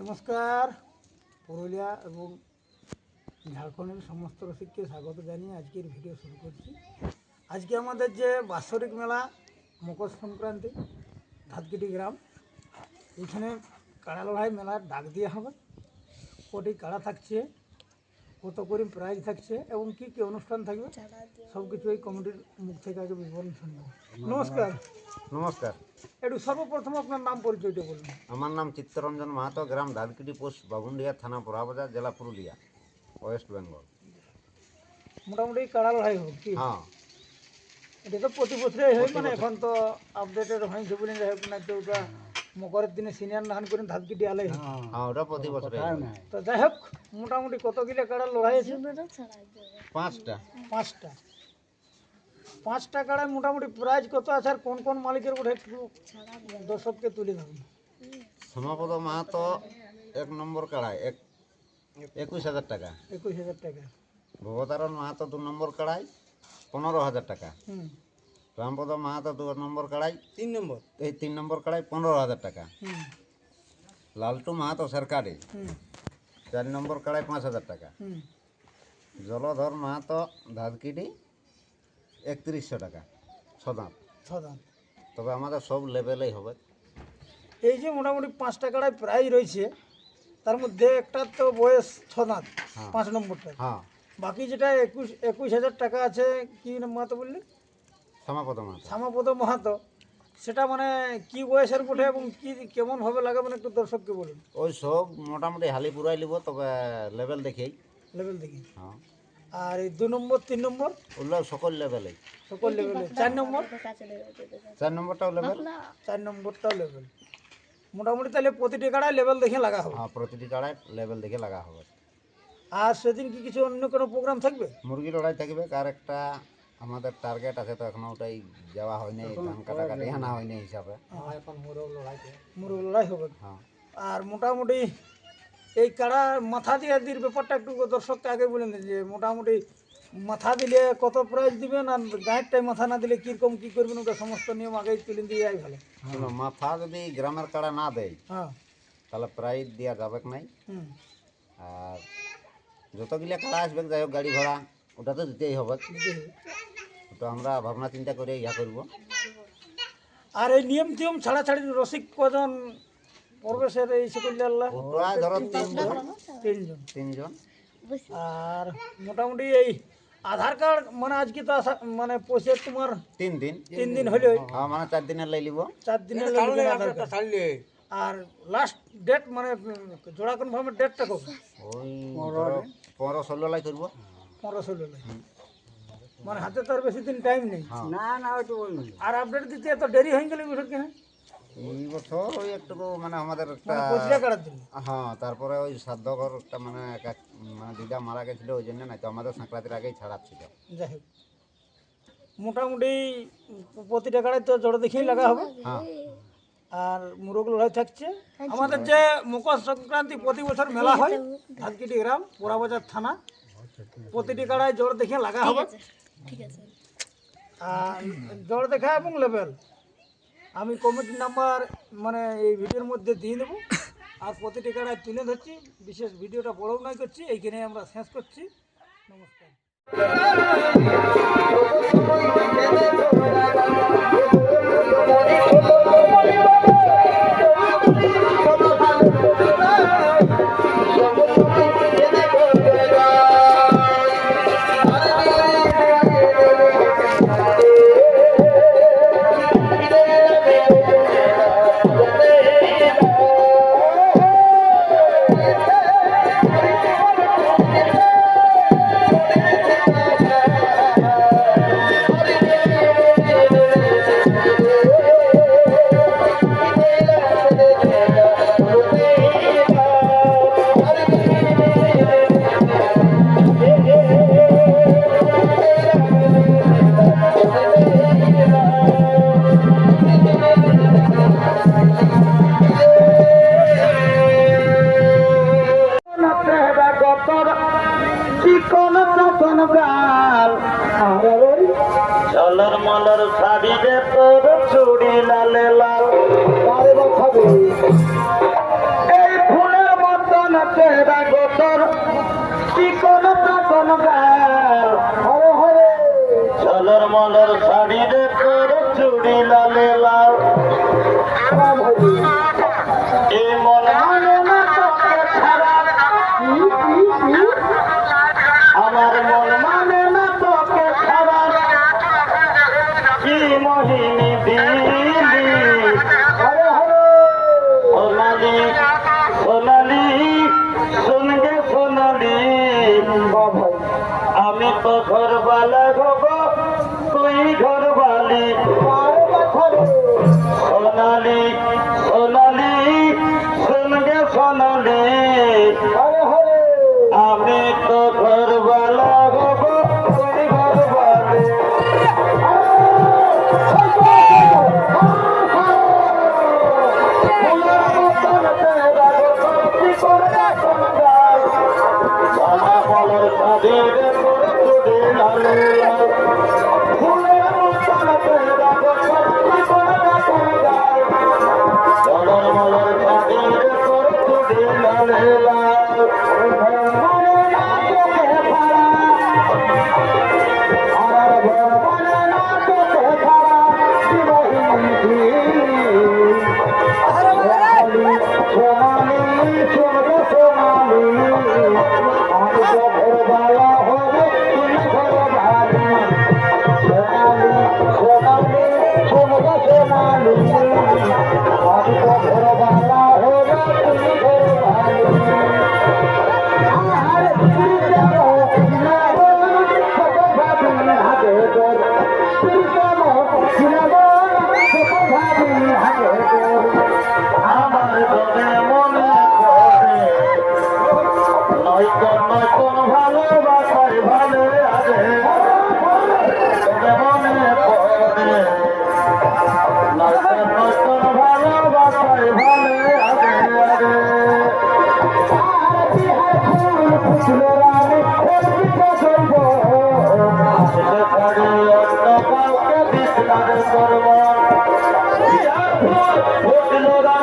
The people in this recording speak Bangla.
নমস্কার। পুরুলিয়া এবং ঝাড়খণ্ডের সমস্ত রসিককে স্বাগত জানিয়ে আজকের ভিডিও শুরু করছি। আজকে আমাদের যে বাৎসরিক মেলা মকর সংক্রান্তি ধাতকিটি গ্রাম এখানে কাড়া লড়াই মেলার ডাক দেওয়া হবে। কোটি কাড়া থাকছে কত করে প্রাইজ থাকছে এবং কি কি অনুষ্ঠান থাকবে সব কিছু এই কমিটির মুখ থেকে আগে বিবরণ শুনব। নমস্কার। নমস্কার। একটু সর্বপ্রথম আপনার নাম পরিচয়টা বলুন। আমার নাম চিত্তরঞ্জন মাহাতো গ্রাম ধানকিটি পোস্ট বাবুন্ডিয়া থানা পোড়াবাজার জেলা পুরুলিয়া ওয়েস্ট বেঙ্গল। মোটামুটি কাড়া লড়াই হোক কি? হ্যাঁ। এটা তো প্রতি বছরই হয় মানে এখন তো আপডেটেড হয়েছে বলে হোক না তো ওটা মকরের দিনে সিনিয়র নাহান করে ধাপ কিটি আলাই হ্যাঁ ওটা প্রতি বছরে তো যাই হোক মোটামুটি কত কিলো কাড়া লড়াই আছে। পাঁচটা। পাঁচটা। পাঁচটা কাড়ায় মোটামুটি প্রাইজ কত আছে আর কোন কোন মালিকের ওটা একটু দর্শককে তুলে ধরুন। সমাপদ মাহাতো এক নম্বর কাড়াই এক একুশ হাজার টাকা। একুশ হাজার টাকা। ভবতারণ মাহাতো দু নম্বর কাড়াই পনেরো হাজার টাকা। রামপদ মাহাতো দু নম্বর কাড়াই তিন নম্বর। এই তিন নম্বর কাড়াই পনেরো হাজার টাকা। লালটু মাহাতো সরকারি চার নম্বর কাড়াই পাঁচ হাজার টাকা। জলধর মাহাতো ধানকিটি একত্রিশশো টাকা ছদাঁত ছদান তবে আমাদের সব লেভেলেই হবে। এই যে মোটামুটি পাঁচটা কাড়ায় প্রাইজ রয়েছে তার মধ্যে একটা তো বয়স ছ দাঁত হ্যাঁ। পাঁচ নম্বরটা। হ্যাঁ। বাকি যেটা একুশ একুশ হাজার টাকা আছে কি মাহাতো বললি? সমাপদ মাহাতো। শ্যামাপদ মাহাতো। সেটা মানে কি বয়সের বটে এবং কি কেমন ভাবে লাগাবেন একটু দর্শককে বলুন। ওই সব মোটামুটি হালি পুরাই লিব তবে লেভেল দেখেই। লেভেল দেখি হ্যাঁ। আর এই দু নম্বর তিন নম্বর? ওগুলো সকল লেভেলেই সকল লেভেলে চার নম্বর? চার নম্বরটাও লেভেল চার নম্বরটাও লেভেল মোটামুটি তাহলে প্রতিটি কাড়ায় লেভেল দেখে লাগা হবে। হ্যাঁ প্রতিটি কাড়ায় লেভেল দেখে লাগা হবে। আর সেদিন কি কিছু অন্য কোনো প্রোগ্রাম থাকবে? মুরগি লড়াই থাকবে। কার একটা আমাদের টার্গেট আছে তো এখনও ওটাই যাওয়া হয়নি ধান কাটাকাটি আনা হয়নি হিসাবে। মুরগ লড়াই হবে। হ্যাঁ। আর মোটামুটি এই কাড়া মাথা দিয়ে দির ব্যাপারটা একটু দর্শককে আগে বলে দিন যে মোটামুটি মাথা দিলে কত প্রাইজ দিবেন আর গাঁয়েরটাই মাথা না দিলে কীরকম কী করবেন ওটা সমস্ত নিয়ম আগেই তুলে দিয়ে যাই ভালো। মাথা যদি গ্রামের কাড়া না দেয় হ্যাঁ। তাহলে প্রাইজ দেওয়া যাবে নাই? আর যতগুলা কাড়া আসবে যাই হোক গাড়ি ভাড়া ওটা তো দিতেই হবে। তো আমরা ভাবনা চিন্তা করে ইয়া করব। আর এই নিয়ম টিয়ম ছাড়া ছাড়ি রসিক কজন প্রবেশের এই আল্লাহ প্রায় ধরো তিনজন। তিনজন। তিনজন। আর মোটামুটি এই আধার কার্ড মানে আজকে তো আসা মানে পয়সা তোমার তিন দিন। তিন দিন হলে হ্যাঁ। মানে চার দিনের লাই লিব। চার দিনের লাগবে আধার কার্ড। আর লাস্ট ডেট মানে জোড়া কনফার্মের ডেটটা কবে? ওই পনেরো ষোলো লাই করব। পনেরো ষোলো মানে হাতে তো আর বেশি দিন টাইম নেই। হ্যাঁ। না না আর আপডেট দিতে এত দেরি হয়ে গেলে বিষয় কেন এই বছর ওই একটু মানে আমাদের একটা মানে হ্যাঁ তারপরে ওই সাধ্য ঘর একটা মানে এক- মানে দিদা মারা গেছিল ওই জন্য নাই তো আমাদের সংক্রান্তির আগেই ছাড়াচ্ছিল। যাই হোক। মোটামুটি প্রতিটা কাড়ায় তো জড়ো দেখেই লাগা হবে। হ্যাঁ। আর মুরগ লড়াই থাকছে। আমাদের যে মকর সংক্রান্তি প্রতি বছর মেলা হয় ধানকিটি গ্রাম পোড়াবাজার থানা প্রতিটি কাড়ায় জোর দেখে লাগা হবে। আর জোর দেখা এবং লেভেল আমি কমিটির নাম্বার মানে এই ভিডিওর মধ্যে দিয়ে দেবো। আর প্রতিটি কাড়ায় তুলে ধরছি, বিশেষ ভিডিওটা বড় নয় করছি এইখানে আমরা শেষ করছি। নমস্কার। চলর শাড়িতে তোর চুড়ি লালে লাল। এই ফুলের চেহারা গোতর চিকন চাকন গাল হরে হরে ঝলর মলর শাড়ি দিলি ভোট মোরা